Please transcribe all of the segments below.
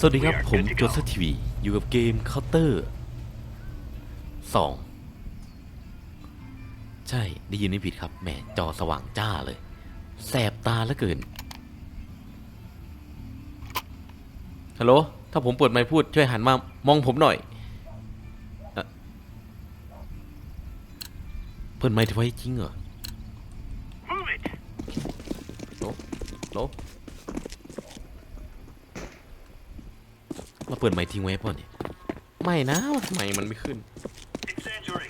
สวัสดีครับ ผมโจเซฟทีวีอยู่กับเกมเคาน์เตอร์สองใช่ได้ยินไม่ผิดครับแหมจอสว่างจ้าเลย แสบตาเหลือเกินฮัลโหลถ้าผมเปิดไมค์พูดช่วยหันมามองผมหน่อยเอ่อเปิดไมค์ไว้จริงเหรอ Move it! โหลโหล เราเปิดไมค์ทิ้งไว้ป่ะเนี่ยไม่นะไมค์มันไม่ขึ้น Incendiary!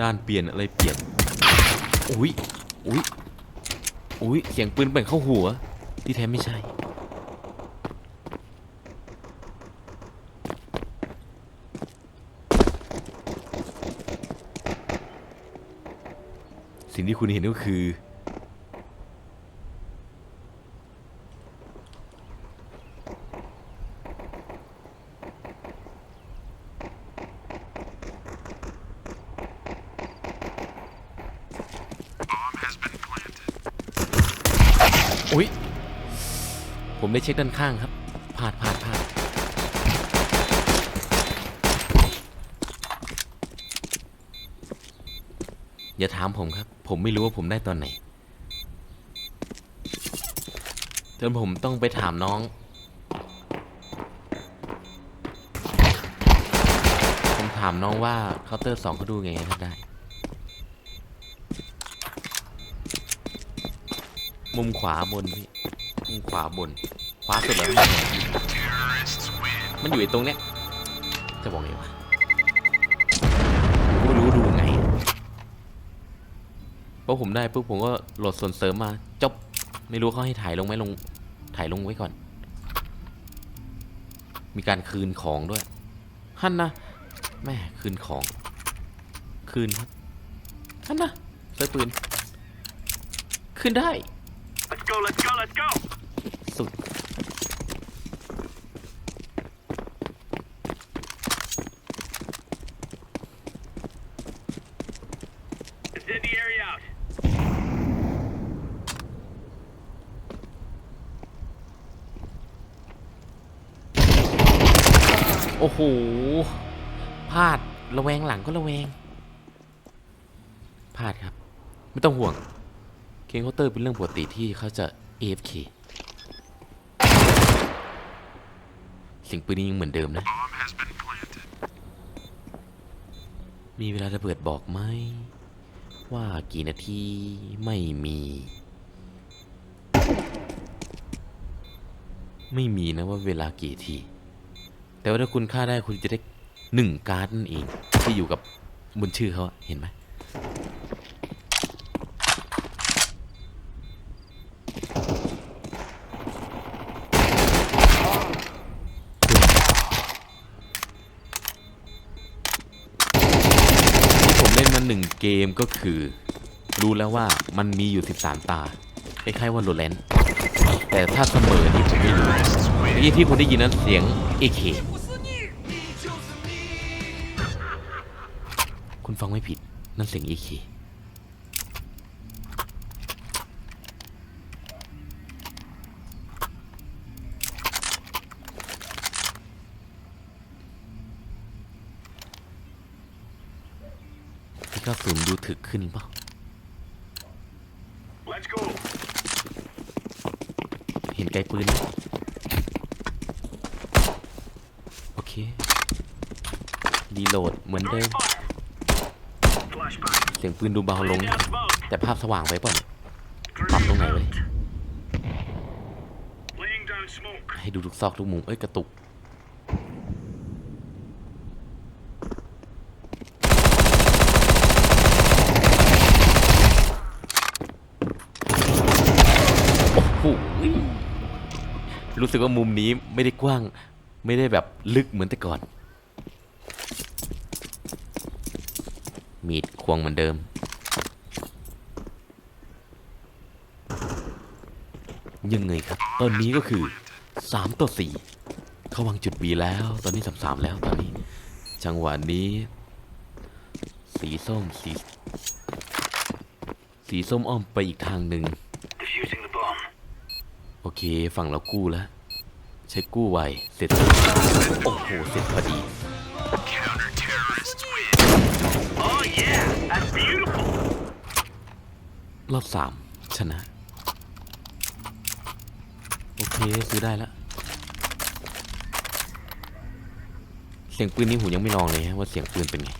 ด้านเปลี่ยนอะไรเปลี่ยนอุ้ยอุ้ยอุ้ยเสียงปืนเป่งเข้าหัว ที่แท้ไม่ใช่สิ่งที่คุณเห็นก็คือ อุ้ย ผมได้เช็คด้านข้างครับพลาดพลาดพลาดอย่าถามผมครับ ผมไม่รู้ว่าผมได้ตอนไหนจนผมต้องไปถามน้อง ผมถามน้องว่าเคาน์เตอร์สองเขาดูไงถ้าได้ มุมขวาบนพี่ มุมขวาบน ขวาสุดแล้วพี่มันอยู่ไอ้ตรงเนี้ยจะบอกไงวะผมก็ไม่รู้ดูไงเพราะผมได้ปุ๊บผมก็โหลดส่วนเสริมมาจบไม่รู้เขาให้ถ่ายลงไหมลงถ่ายลงไว้ก่อน มีการคืนของด้วยฮั่นนะแม่คืนของ คืนครับฮั่นนะเสื้อปืน คืนได้ Let's go, let's go, let's go! สุด Incendiary out! โอ้โหพลาดระแวงหลังก็ระแวงพลาดครับ ไม่ต้องห่วงเคงเคาน์เตอร์เป็นเรื่องปกติที่เขาจะ AFK เสิ่งปืนนี้ยังเหมือนเดิมนะ มีเวลาระเบิดบอกไหม ว่ากี่นาทีไม่มี ไม่มีนะว่าเวลากี่ที แต่ว่าถ้าคุณฆ่าได้คุณจะได้หนึ่งการ์ดนั่นเอง ที่อยู่กับบนชื่อเขาเห็นไหมที่ผมเล่นมาหนึ่งเกมก็คือ รู้แล้วว่ามันมีอยู่ 13 ตาคล้ายๆว่าโรแลน แต่ถ้าเสมอนี่ผมไม่รู้เมื่อกี้ที่ผมได้ยินนั้นเสียงเอเคคุณฟังไม่ผิดนั่นเสียงเอเคที่กระสุนดูถึกขึ้นเปล่า Let's go! เห็นไกลปืน โอเค ดีโหลดเหมือนเดิม เสียงปืนดูเบาลง แต่ภาพสว่างไปป่ะปรับตรงไหนเลย ให้ดูทุกซอกทุกมุม เอ้ย กระตุก โอ้โห รู้สึกว่ามุมนี้ไม่ได้กว้าง ไม่ได้แบบลึกเหมือนแต่ก่อน มีดควงเหมือนเดิม ยังไงครับ ตอนนี้ก็คือ 3 ต่อ 4 เขาวางจุดบีแล้ว ตอนนี้ 3 3 แล้วตอนนี้ จังหวะนี้ สีส้มสีสีส้มอ้อมไปอีกทางหนึ่ง Defusing the bomb. โอ เค ฝั่งเรากู้แล้ว ใช้กู้ไว เสร็จ โอ้โห เสร็จพอดี รอบสามชนะ โอเค ซื้อได้แล้ว เสียงปืนนี่หูยังไม่ลองเลยฮะว่าเสียงปืนเป็นไง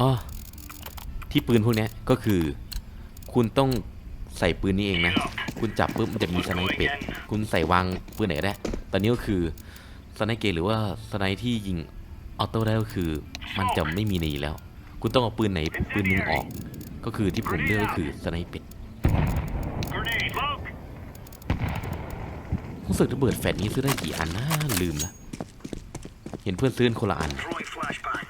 อ๋อที่ปืนพวกนี้ก็คือ คุณต้อง ใส่ปืนนี้เองนะ คุณจับปุ๊บมันจะมีสไนเปดคุณใส่วางปืนไหนก็ได้ ตอนนี้ก็คือสไนเกตหรือว่าสไนที่ยิงออโต้ได้ก็คือ มันจะไม่มีในนี้แล้ว คุณต้องเอาปืนไหนปืนหนึงออก ก็คือที่ผมเลือกก็คือสไนเป็ดรู้สึกระเบิดแฟลชนี้ซื้อได้กี่อันนะลืมละเห็นเพื่อนซื้อคนละอัน Throwing flashbang.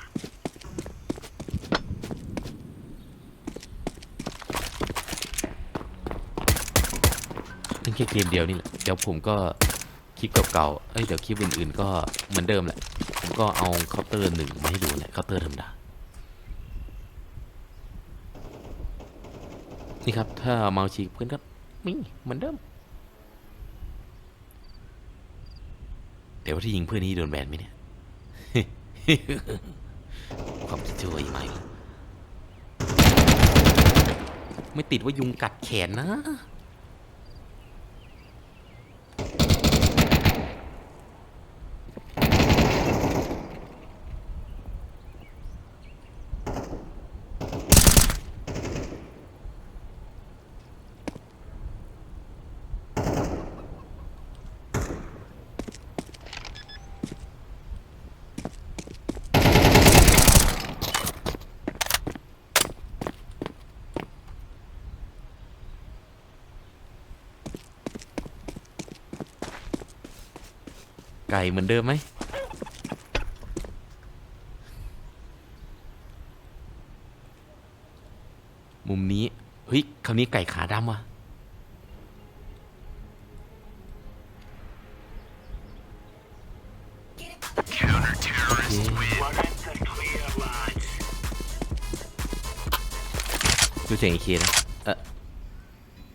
เป็น แค่เกมเดียวนี่แหละเดี๋ยวผมก็คลิปเก่าๆเอ้ยเดี๋ยวคลิปอื่นๆก็เหมือนเดิมแหละ ผมก็เอาเคาน์เตอร์หนึ่งมาให้ดูแหละเคาน์เตอร์ธรรมดา นี่ครับ ถ้าเมาส์ฉีกเพื่อนก็มีเหมือนเดิม เดี๋ยวที่ยิงเพื่อนนี่โดนแบนไหมเนี่ย ความช่วยไหมไม่ติดว่ายุงกัดแขนนะ ก่เหมือนเดิมไหมมุมนี้ เฮ้ยคราวนี้ไก่ขาดำว่ะ โอเค ดูเสียงไอีกทีนะ เออ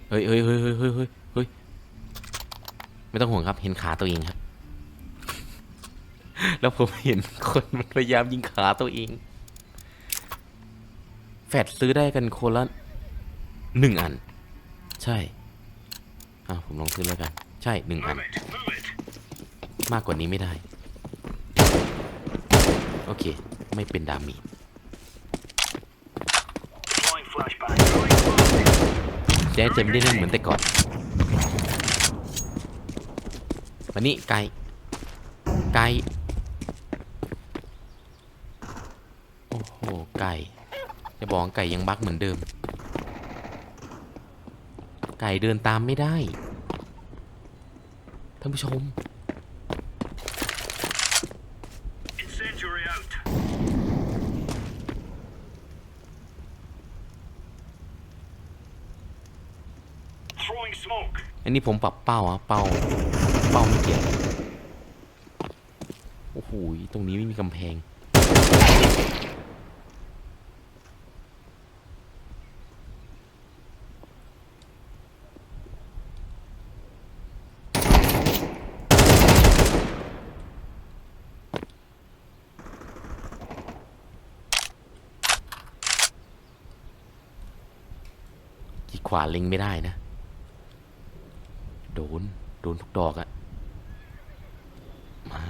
เฮ้ยเฮ้ยเฮ้ยเฮ้ยเฮ้ยเฮ้ยไม่ต้องห่วงครับ เห็นขาตัวเองครับ แล้วผมเห็นคนพยายามยิงขาตัวเอง แฟดซื้อได้กันคนละหนึ่งอัน ใช่ อะผมลองซื้อแล้วกัน ใช่หนึ่งอัน มากกว่านี้ไม่ได้ โอเค ไม่เป็นดามีแจ๊จะไม่ได้เล่นเหมือนแต่ก่อนมานี่ไก่ไก่โอ้โห ไก่ จะบอกไก่ยังบักเหมือนเดิม ไก่เดินตามไม่ได้ ท่านผู้ชม อันนี้ผมปรับเป้าอะเป้า เป้าไม่เกี่ยวโอ้โห ตรงนี้ไม่มีกำแพง ขวาลิงไม่ได้นะ โดน โดนทุกดอกอะมา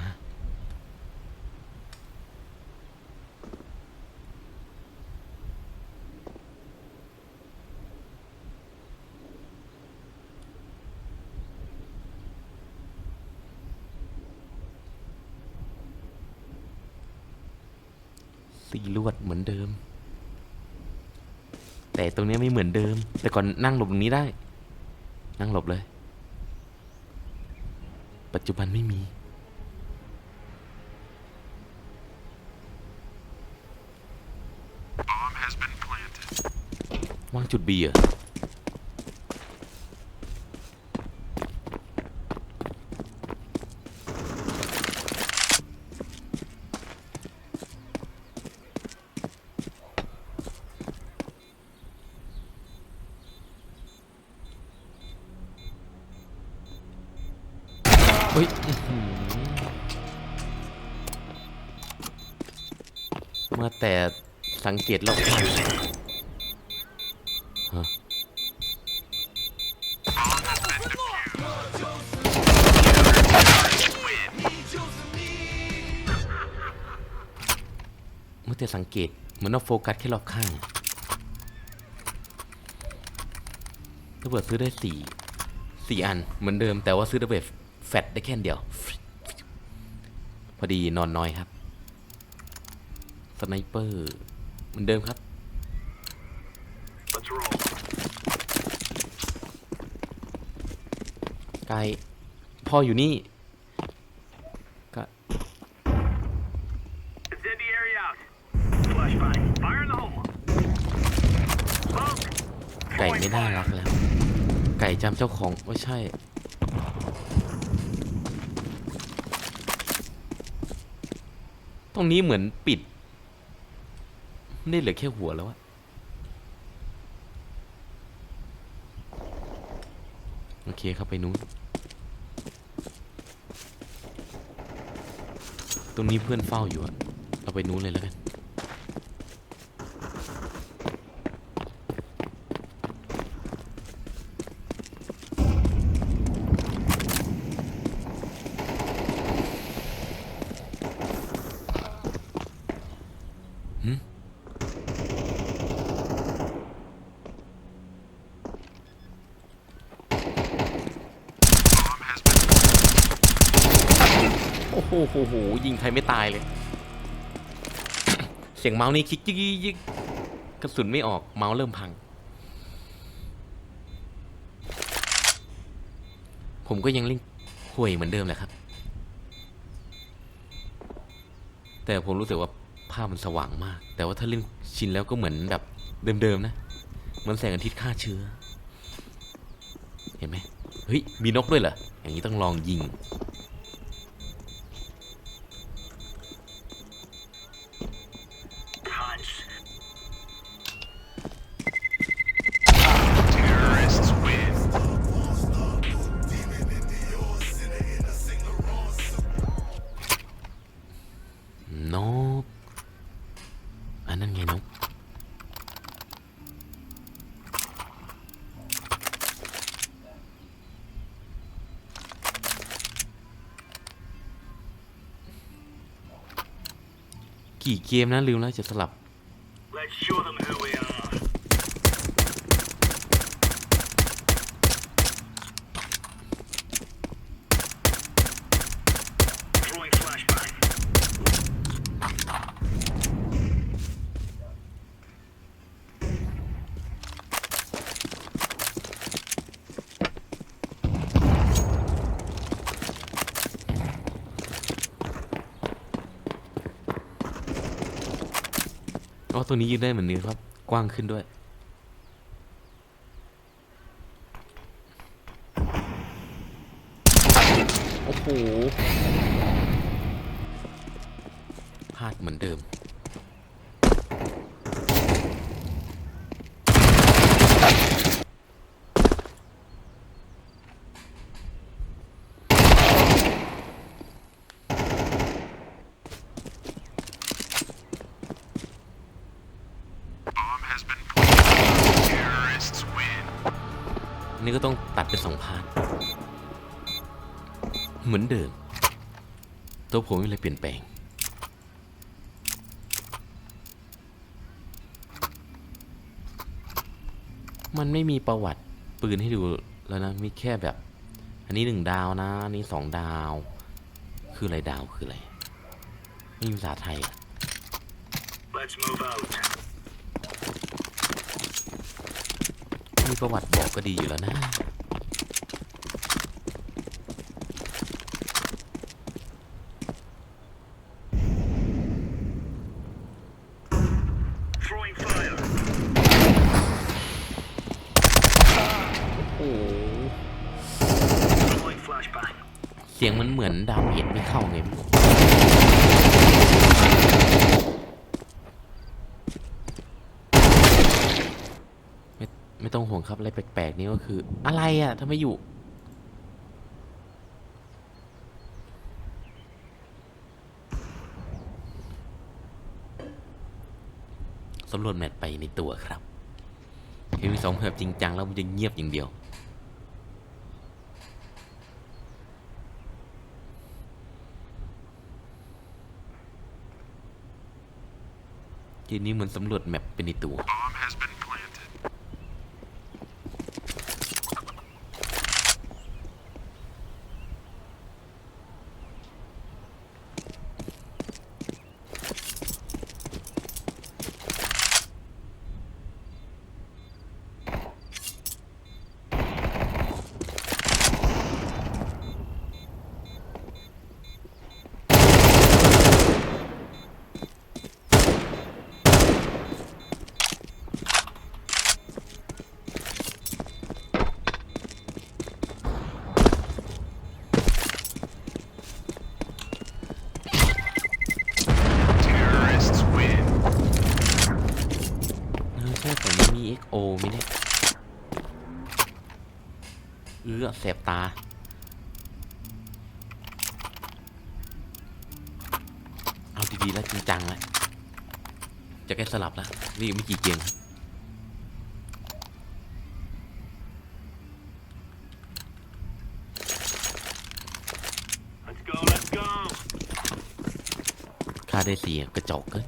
สีลวดเหมือนเดิม แต่ตรงเนี้ยไม่เหมือนเดิม แต่ ก่อนนั่งหลบตรงนี้ได้ นั่งหลบเลย ปัจจุบันไม่มี วางจุดบีเหรอ สังเรอบข้างฮะเมื่อแต่สังเกตเหมือนว่าโฟกัสแค่รอบข้างระเบิดซื้อได้สี่สี่อันเหมือนเดิมแต่ว่าซื้อระเบิดแฟตได้แค่นเดียว พอดีนอนน้อยครับสไนเปอร์ เหมือนเดิมครับ Let's roll. ไกลพ่ออยู่นี่ก็ Incendiary out. Flashbang. Fire in the hole. Smoke. ไก่ Throwing ไม่น่า fire. รักแล้ว ไก่จำเจ้าของไม่ใช่ตรงนี้เหมือนปิด ไม่เหลือแค่หัวแล้วอะโอเคครับไปนู้น ตรงนี้เพื่อนเฝ้าอยู่อะเอาไปนู้นเลยแล้วกันโอ้โหโหโหยิงใครไม่ตายเลย เสียงเมาส์นี่คลิกยิกยิกยิกกระสุนไม่ออกเมาส์เริ่มพัง ผมก็ยังเล่นห่วยเหมือนเดิมแหละครับ แต่ผมรู้สึกว่าภาพมันสว่างมาก แต่ว่าถ้าเล่นชินแล้วก็เหมือนแบบเดิมๆนะเหมือนแสงอาทิตย์ฆ่าเชื้อ เห็นไหมเฮ้ยมีนกด้วยเหรออย่างนี้ต้องลองยิง เกมนะลืมแล้วจะสลับ ตัวนี้ยืนได้เหมือนนี้ครับ กว้างขึ้นด้วย โอ้โห พลาดเหมือนเดิม Bomb has been planted. Terrorists win. นี่ก็ต้องตัดเป็นสองพาร์ทเหมือนเดิม ตัวผมไม่มีอะไรเปลี่ยนแปลง มันไม่มีประวัติปืนให้ดูแล้วนะ มีแค่แบบ อันนี้หนึ่งดาวนะ อันนี้สองดาว คืออะไรดาวคืออะไร ไม่มีภาษาไทยอะ มีประวัติบอกก็ดีอยู่แล้วนะ โอ้เสียงมันเหมือนดาวเห็ดไม่เข้าไง งครับอะไรแปลกๆนี้ก็คือ อะไรอะ่ะทำไมอยู่ สำรวจแมทไปในตัวครับเกมที่สองแบบจริงจังแล้วมันจะเงียบอย่างเดียว ทีนี้เหมือนสำรวจแมปไปในตัว เอื้อแสบตา เอาดีๆแล้วจริงจังแล้วจะแก้สลับแล้วนี่ยังไม่กี่เกมครับ Let's go, let's go. ค่าได้เสียกระจอกเกิน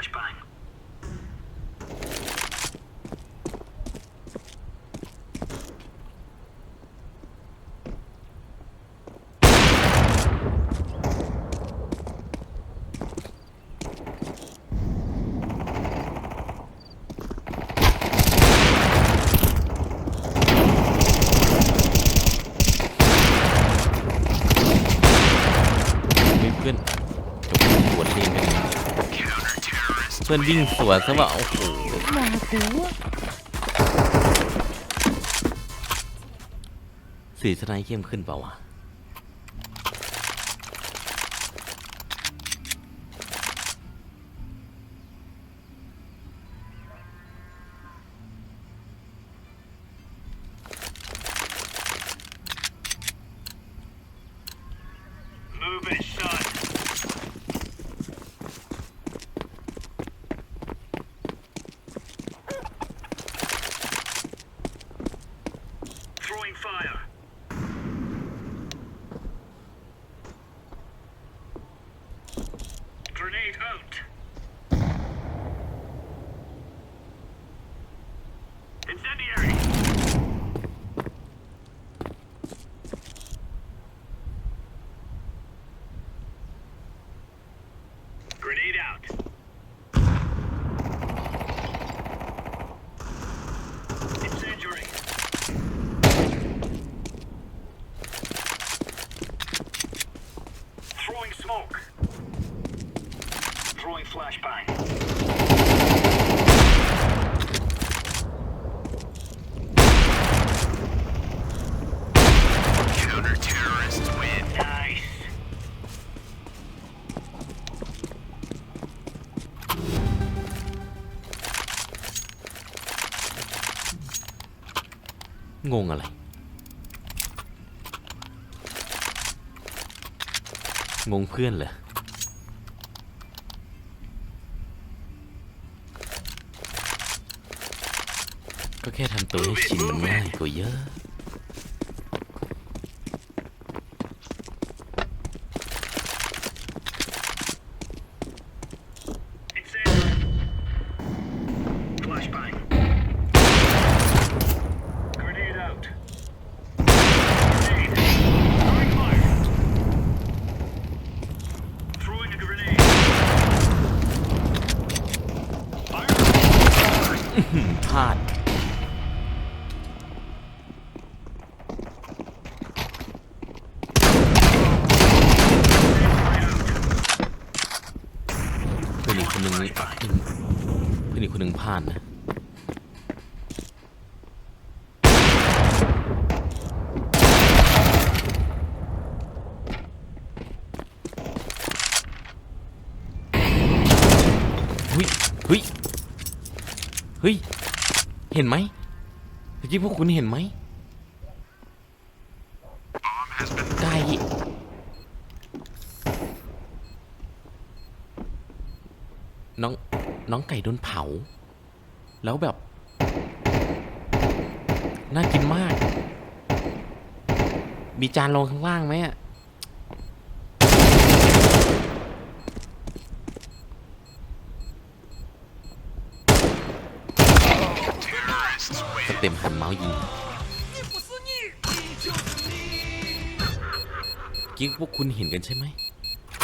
flashbang. พื่อนวิ่งสวนซะว่าโอ้โหมากูสีสไนเข้มขึ้นเปล่าวะ งงอะไร งงเพื่อนเหรอก็แค่ทำตัวให้ชินมันง่ายกว่าเยอะ เฮ้ย เห็นไหมเมื่อกี้พวกคุณเห็นไหมไก่น้อง น้องไก่โดนเผา แล้วแบบ น่ากินมาก มีจานรองข้างล่างไหมอะ เต็มหันเมาส์ยิงกิ๊กพวกคุณเห็นกันใช่ไหม